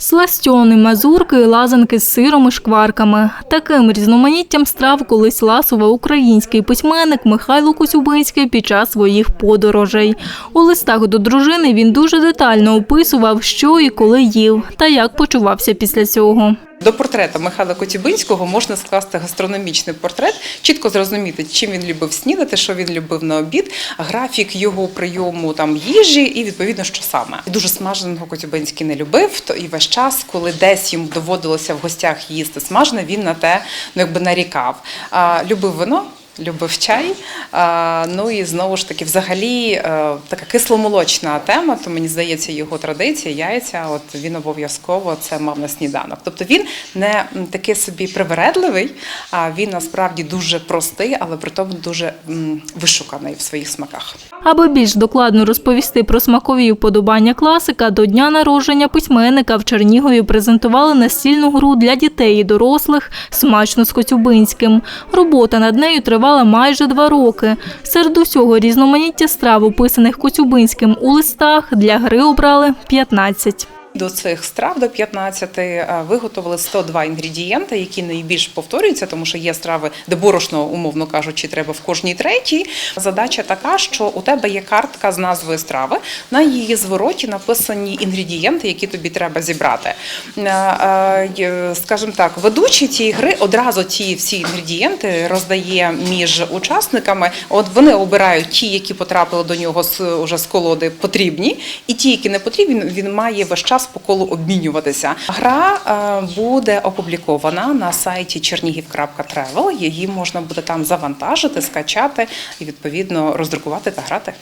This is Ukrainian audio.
Сластьони, мазурки, лазанки з сиром і шкварками. Таким різноманіттям страв колись ласував український письменник Михайло Косюбинський під час своїх подорожей. У листах до дружини він дуже детально описував, що і коли їв, та як почувався після цього. До портрета Михайла Котюбинського можна скласти гастрономічний портрет, чітко зрозуміти, чим він любив снідати, що він любив на обід, графік його прийому там їжі і відповідно, що саме. Дуже смаженого Котюбинський не любив. То і весь час, коли десь йому доводилося в гостях їсти смажене, він на те ну якби нарікав. А, любив вино. Любив чай, ну і знову ж таки, взагалі, е, така кисломолочна тема, то мені здається, його традиція, яйця, от він обов'язково це мав на сніданок. Тобто він не такий собі привередливий, а він насправді дуже простий, але при тому дуже вишуканий в своїх смаках. Аби більш докладно розповісти про смакові вподобання класика, до дня народження письменника в Чернігові презентували настільну гру для дітей і дорослих «Смачно з Коцюбинським». Робота над нею тривала майже два роки. Серед усього різноманіття страв, описаних Коцюбинським у листах, для гри обрали 15. До цих страв до 15 е, виготовили 102 інгредієнти, які найбільш повторюються, тому що є страви, де борошно, умовно кажучи, треба в кожній третій. Задача така, що у тебе є картка з назвою страви. На її звороті написані інгредієнти, які тобі треба зібрати. Е, е, Скажімо так, ведучий цієї гри одразу ті всі інгредієнти роздає між учасниками. От вони обирають ті, які потрапили до нього з уже з колоди, потрібні, і ті, які не потрібні, він має весь час по колу обмінюватися. Гра е, буде опублікована на сайті чернігів.travel. Її можна буде там завантажити, скачати і відповідно роздрукувати та грати.